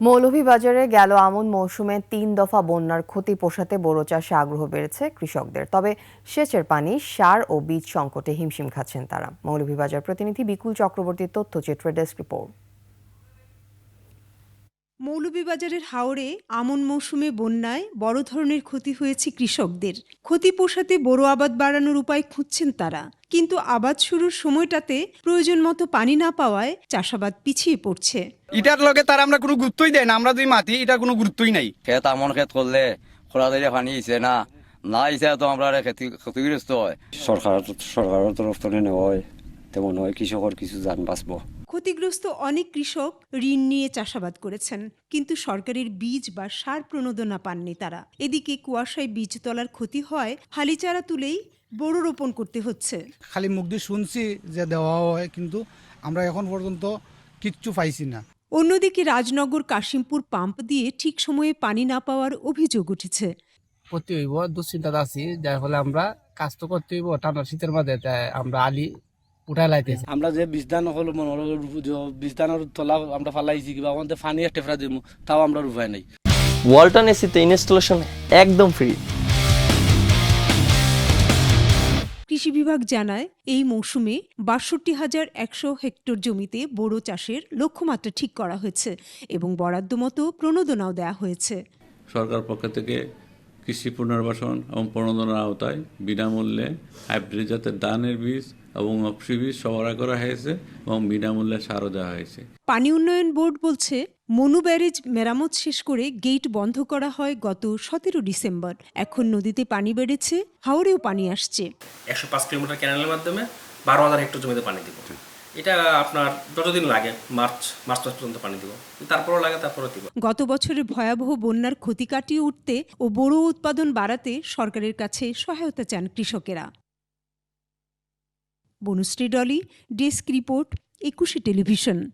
মৌলভীবাজারে গেল আমন মৌসুমে তিন দফা বন্যার ক্ষতি পোষাতে বোরো চাষে আগ্রহ বেড়েছে কৃষকদের। তবে সেচের পানি, সার ও বীজ সংকটে হিমশিম খাচ্ছেন তারা। মৌলভীবাজার প্রতিনিধি বিকুল চক্রবর্তীর তথ্য চিত্র ডেস্ক রিপোর্ট। মৌলভীবাজারের হাওড়ে আমন মৌসুমে বন্যায় বড় ধরনের ক্ষতি হয়েছে কৃষকদের। ক্ষতি পোষাতে বড় আবাদ বাড়ানোর উপায় খুঁজছেন তারা। কিন্তু আবাদ শুরুর সময়টাতে প্রয়োজন মতো পানি না পাওয়ায় চাষাবাদ পিছিয়ে পড়ছে। এটার লগে তার আমরা কোনো গুরুত্বই দেয় না আমরা যদি মাতি এটা কোনো গুরুত্বই নাই। ক্ষেত আমন ক্ষেত করলে খোলা দিলে পানি ইছে না না ইছে তো আমরা ক্ষতি ক্ষতিগ্রস্ত হয়। সরকার সরকারের তরফ থেকে নেওয়া হয় তেমন হয় কৃষকের কিছু যান বাঁচবো। ক্ষতিগ্রস্ত অনেক কৃষক ঋণ নিয়ে চাষাবাদ করেছেন কিন্তু সরকারের বীজ বা সার প্রণোদনা পাননি তারা। এদিকে কুয়াশায় বীজ তলার ক্ষতি হয় হালিচারা তুলেই বড় রোপণ করতে হচ্ছে। খালি মুখ দিয়ে শুনছি যে দেওয়া হয় কিন্তু আমরা এখন পর্যন্ত কিচ্ছু পাইছি না। অন্যদিকে রাজনগর কাশিমপুর পাম্প দিয়ে ঠিক সময়ে পানি না পাওয়ার অভিযোগ উঠেছে। করতে হইব দুশ্চিন্তা আছি। যার ফলে আমরা কাজ তো করতে হইব টানা শীতের মধ্যে তাই আমরা আলি উঠাই লাইতেছি আমরা যে বীজদান হল মনে হলো বীজদানের তলা আমরা ফালাইছি কিবা আমাদের ফানি একটা ফেরা দিব তাও আমরা রুফাই নাই। ওয়ালটন এসিতে ইনস্টলেশন একদম ফ্রি। কৃষি বিভাগ জানায় এই মৌসুমে বাষট্টি হাজার একশো হেক্টর জমিতে বোরো চাষের লক্ষ্যমাত্রা ঠিক করা হয়েছে এবং বরাদ্দ মতো প্রণোদনাও দেওয়া হয়েছে। সরকার পক্ষ থেকে কৃষি পুনর্বাসন এবং প্রণোদনার আওতায় বিনামূল্যে হাইব্রিড জাতের ধানের বীজ এবং অপসি বীজ সরবরাহ করা হয়েছে এবং বিনামূল্যে সারও দেওয়া হয়েছে। পানি উন্নয়ন বোর্ড বলছে মনু ব্যারেজ মেরামত শেষ করে গেট বন্ধ করা হয় গত সতেরো ডিসেম্বর। এখন নদীতে পানি বেড়েছে হাওড়েও পানি আসছে। একশো পাঁচ কিলোমিটার ক্যানেলের মাধ্যমে বারো হাজার হেক্টর জমিতে পানি দিব। এটা আপনার যতদিন লাগে, মার্চ মার্চ মাস পর্যন্ত পানি দিব। তারপরও লাগে, তারপরও দিব। গত বছরের ভয়াবহ বন্যার ক্ষতি কাটিয়ে উঠতে ও বড় উৎপাদন বাড়াতে সরকারের কাছে সহায়তা চান কৃষকেরা। Banushri Dolly, desk report, Ekushey television.